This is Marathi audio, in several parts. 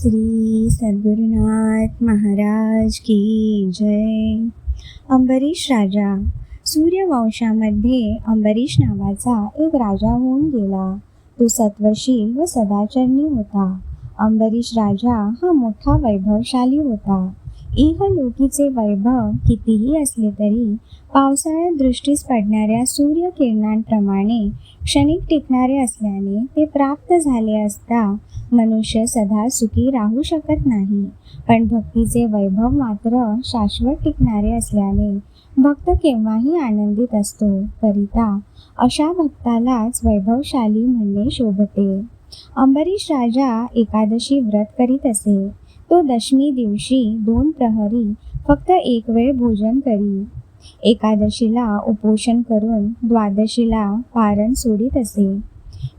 श्री सद्गुरुनाथ महाराज की जय. अंबरीश राजा सूर्यवंशामध्ये अंबरीश नावाचा एक राजा होऊन गेला. तो सत्वशील व सदाचरणी होता. अंबरीश राजा हा मोठा वैभवशाली होता. इहलोकीचे वैभव कितीही असले तरी पावसाळ्यात दृष्टीस पडणाऱ्या सूर्यकिरणांप्रमाणे क्षणिक टिकणारे असल्याने ते प्राप्त झाले असता मनुष्य सदा सुखी राहू शकत नाही. पण भक्तीचे वैभव मात्र शाश्वत टिकणारे असल्याने भक्त केव्हाही आनंदित असतो. करिता अशा भक्तालाच वैभवशाली म्हणणे शोभते. अंबरीश राजा एकादशी व्रत करीत असे. तो दशमी दिवशी दोन प्रहरी फक्त एक वेळ भोजन करी. एकादशीला उपोषण करून द्वादशीला पारण सोडित असे.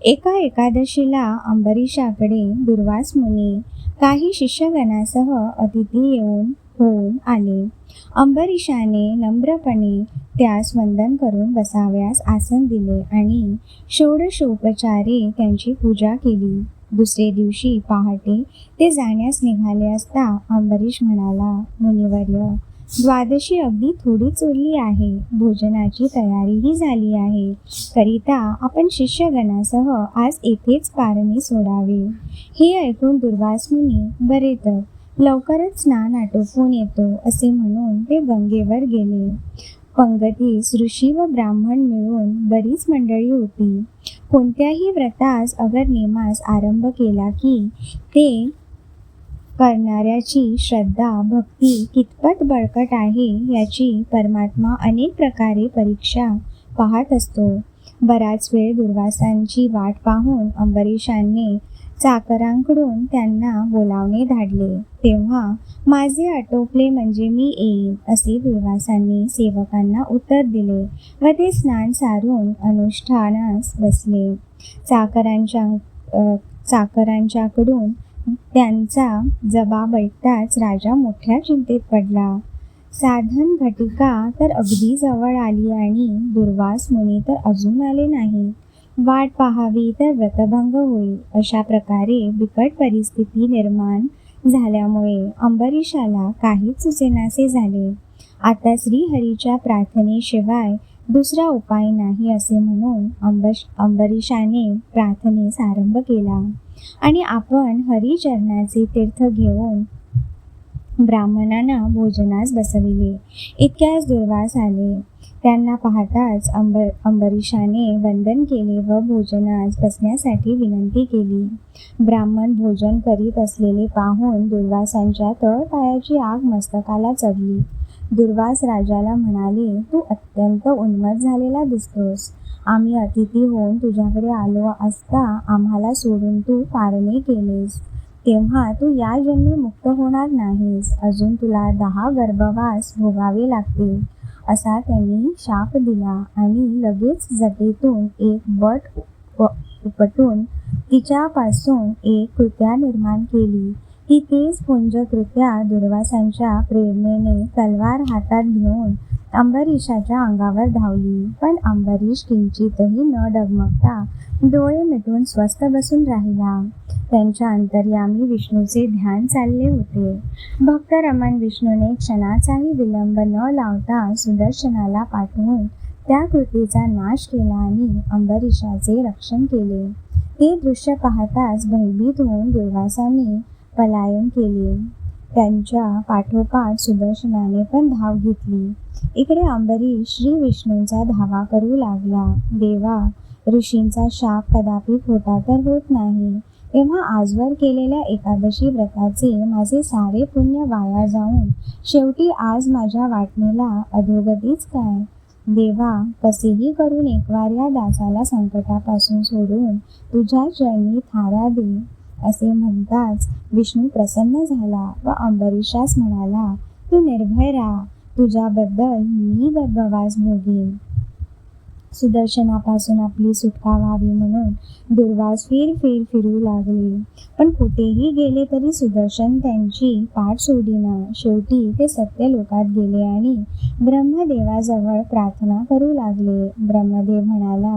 एका एकादशीला अंबरीशाकडे दुर्वास मुनी काही शिष्यगणासह अतिथी येऊन होऊन आले. अंबरीशाने नम्रपणे त्यास वंदन करून बसाव्यास आसन दिले आणि षोडशोपचारे त्यांची पूजा केली. दुसरे दिवशी पहाटे ते जाण्यास निघाले असता अंबरीश म्हणाला मुनिवर्य द्वादशी अगदी थोडीच उरली आहे. भोजनाची तयारीही झाली आहे. करिता आपण शिष्यगणासह आज येथेच पारणे सोडावे. हे ऐकून दुर्वास मुनी बरे तर लवकरच स्नान आटोपून येतो असे म्हणून ते गंगेवर गेले. पंगतीस ऋषी व ब्राह्मण मिळून बरीच मंडळी होती. कोणत्याही व्रतास अगर नेमास आरंभ केला की ते करणाऱ्याची श्रद्धा भक्ती कितपत बळकट आहे याची परमात्मा अनेक प्रकारे परीक्षा पाहत असतो. बराच वेळ दुर्वासांची वाट पाहून अंबरीशांनी चाकरांकडून त्यांना बोलावणे धाडले. तेव्हा माझे आटोपले म्हणजे मी येईन असे दुर्वासांनी सेवकांना उत्तर दिले व ते स्नान सारून अनुष्ठानास बसले. चाकरांच्या चाकरांच्याकडून त्यांचा जबाब ऐकताच राजा मोठ्या चिंतेत पडला. साधन घटिका तर अगदी जवळ आली आणि दुर्वास मुनी तर अजून आले नाही. वाट पाहावी तर व्रतभंग होईल अशा प्रकारे बिकट परिस्थिती निर्माण झाल्यामुळे अंबरीशाला काहीच सुचेनासे झाले. आता श्रीहरीच्या प्रार्थनेशिवाय दुसरा उपाय नाही असे म्हणून अंबश अंबरीशाने प्रार्थनेस आरंभ केला. आणि आपण हरिचरणाचे तीर्थ घेऊन ब्राह्मणांना भोजनास बसविले. इतक्याच दुर्वास आले. त्यांना पाहताच अंबर अंबरीशाने वंदन केले व भोजनास बसण्यासाठी विनंती केली. ब्राह्मण भोजन करीत असलेले पाहून दुर्वासांच्या तळपायाची आग मस्तकाला चढली. दुर्वास राजाला म्हणाले तू अत्यंत उन्मत झालेला दिसतोस. आम्ही अतिथी होऊन तुझ्याकडे आलो असता आम्हाला सोडून तू पारणे केलेस. तेव्हा तू या जन्मी मुक्त होणार नाहीस. अजून तुला दहा गर्भवास भोगावे लागतील. असा त्यांनी शाप दिला आणि लगेच जटेतून एक बट उपटून तिच्यापासून एक कृत्या निर्माण केली. ही तेज पुंजकृत्या दुर्वासांच्या प्रेरणेने तलवार हातात घेऊन अंबरीशाच्या अंगावर धावली. पण अंबरीश किंचितही न डगमगता डोळे मिटून स्वस्थ बसून राहिला. त्यांच्या अंतर्यामी विष्णूचे ध्यान चालले होते. भक्त रमण विष्णूने क्षणाचाही विलंब न लावता सुदर्शनाला पाठवून त्या कृतीचा नाश केला आणि अंबरीशाचे रक्षण केले. ते दृश्य पाहताच भयभीत होऊन दुर्वासाने पलायन केले. त्यांच्या पाठोपाठ सुदर्शनाने पण धाव घेतली. इकडे अंबरीश श्री विष्णूंचा धावा करू लागला. देवा ऋषींचा शाप कदापि खोटा तर होत नाही. तेव्हा आजवर केलेल्या एकादशी व्रताचे माझे सारे पुण्य वाया जाऊन शेवटी आज माझ्या वाटणीला अधोगतीच काय? देवा कसेही करून एकवार या दासाला संकटापासून सोडून तुझ्या चरणी थारा दे. असे म्हणताच विष्णू प्रसन्न झाला व अंबरीशास म्हणाला तू निर्भय राहा. तुझ्याबद्दल मी गर्भवास भोगेन. सुदर्शनापासून आपली सुटका व्हावी म्हणून दुर्वास फिर फिर फिरू लागले. पण कुठेही गेले तरी सुदर्शन त्यांची पाठ सोडिना. शेवटी ते सत्य लोकात गेले आणि ब्रह्मदेवाजवळ प्रार्थना करू लागले. ब्रह्मदेव म्हणाला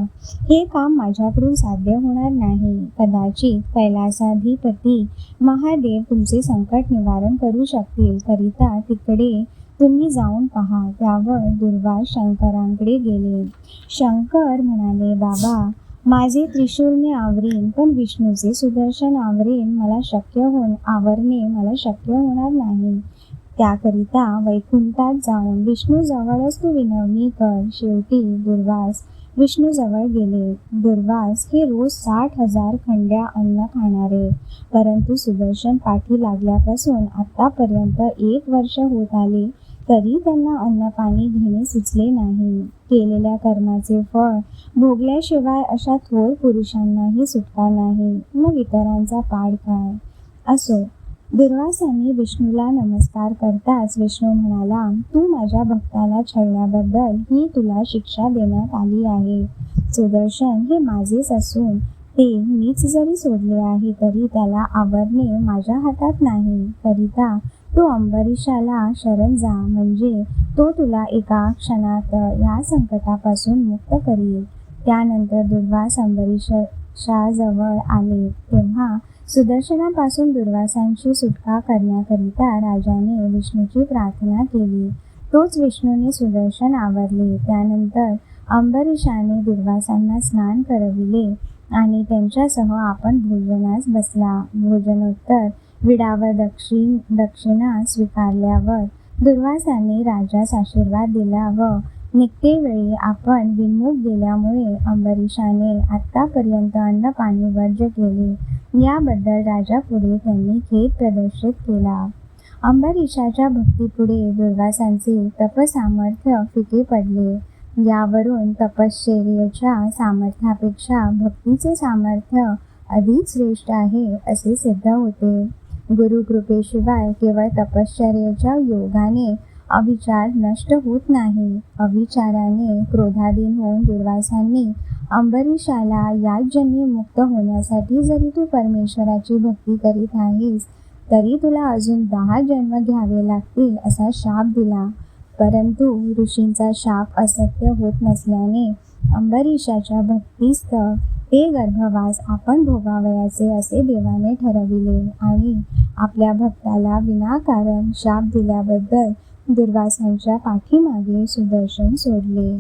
हे काम माझ्याकडून साध्य होणार नाही. कदाचित कैलासाधिपती महादेव तुमचे संकट निवारण करू शकतील. करिता तिकडे तुम्ही जाऊन पहा त्यावर दुर्वास शंकरांकडे गेले. शंकर म्हणाले बाबा माझे त्रिशूल मी आवरीन पण विष्णूचे सुदर्शन आवरेन मला शक्य हो आवरणे मला शक्य होणार नाही. त्याकरिता वैकुंठात जाऊन विष्णूजवळच तू विनवणी कर. शेवटी दुर्वास विष्णूजवळ गेले. दुर्वास हे रोज साठ हजार खंड्या अन्न खाणारे परंतु सुदर्शन पाठी लागल्यापासून आतापर्यंत एक वर्ष होत आले. तरी त्यांना अन्नपाणी घेणे सुचले नाही. केलेल्या कर्माचे फळ भोगल्याशिवाय अशा थोर पुरुषांनाही सुटका नाही. मग इतरांचा पाड काय? असो दुर्वासांनी विष्णूला नमस्कार करताच विष्णू म्हणाला तू माझ्या भक्ताला छळल्याबद्दल ही तुला शिक्षा देण्यात आली आहे. सुदर्शन हे माझेच असून ते मीच जरी सोडले आहे तरी त्याला आवरणे माझ्या हातात नाही. करिता तू अंबरीशाला शरण जा म्हणजे तो तुला एका क्षणात या संकटापासून मुक्त करील. त्यानंतर दुर्वास अंबरीशाजवळ आले. तेव्हा सुदर्शनापासून दुर्वासांची सुटका करण्याकरिता राजाने विष्णूची प्रार्थना केली. तोच विष्णूने सुदर्शन आवरले. त्यानंतर अंबरीशाने दुर्वासांना स्नान करविले आणि त्यांच्यासह आपण भोजनास बसला. भोजनोत्तर विडावर दक्षिण दक्षिणा स्वीकारल्यावर दुर्वासाने राजास आशीर्वाद दिला व निघतेवेळी आपण विमुख गेल्यामुळे अंबरीशाने आत्तापर्यंत अन्न पाणी वर्ज्य केले. याबद्दल राजापुढे त्यांनी खेद प्रदर्शित केला. अंबरीशाच्या भक्तीपुढे दुर्वासांचे तपसामर्थ्य फिके पडले. यावरून तपश्चर्येच्या सामर्थ्यापेक्षा भक्तीचे सामर्थ्य अधिक श्रेष्ठ आहे असे सिद्ध होते. गुरुकृपेशिवाय केवळ तपश्चर्येच्या योगाने अविचार नष्ट होत नाही. अविचाराने क्रोधाधीन होऊन दुर्वासांनी अंबरीशाला या जन्मी मुक्त होण्यासाठी जरी तू परमेश्वराची भक्ती करीत आहेस तरी तुला अजून दहा जन्म घ्यावे लागतील असा शाप दिला. परंतु ऋषींचा शाप असत्य होत नसल्याने अंबरीशाच्या भक्तीस्थ ते गर्भवास आपण भोगावयाचे असे देवाने ठरविले आणि आपल्या भक्ताला विनाकारण शाप दिल्याबद्दल दुर्वासांच्या पाठीमागे सुदर्शन सोडले.